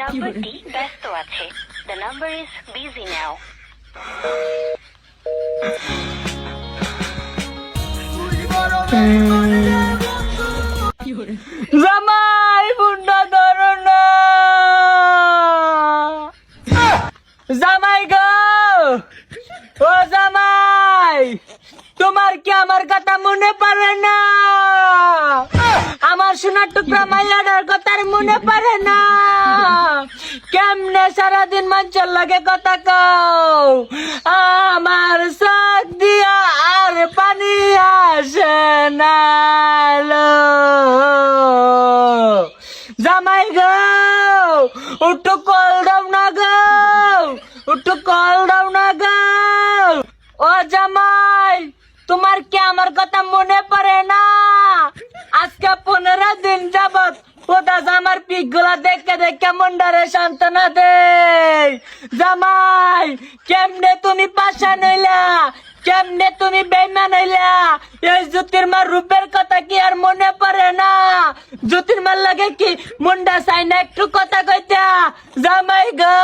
নাম্বারটি ব্যস্ত আছে the number is busy now জামাই বুন্ডা ধরো না জামাই গো। ও জামাই তোমার কি আমার কথা মনে পড়ে না? আমার সোনার টুকরা মাইয়াটার কথা মনে পড়ে না? কেমনে সারাদিন মানুষের লাগে কথা কও আমার চোখ দিয়া আর পানি আসে না। জামাই গো, উঠো কল দাও না গো, উঠো কল দাও না গো ও জামাই, তোমার কি আমার কথা মনে পড়ে না আজকে পনেরো দিন ওটা জামার পিকগুলা দেখে দেখে মন্ডারে সান্ত্বনা দে জামাই, কেমনে তুমি পাশা নইলা? কেমনে তুমি বেইমান হইলা? এই জ্যোতির্মার রূপের কথা কি আর মনে পড়ে না? জ্যোতির্মার লাগে কি? মুন্ডা চাই না একটু কথা কইতা। জামাই গো!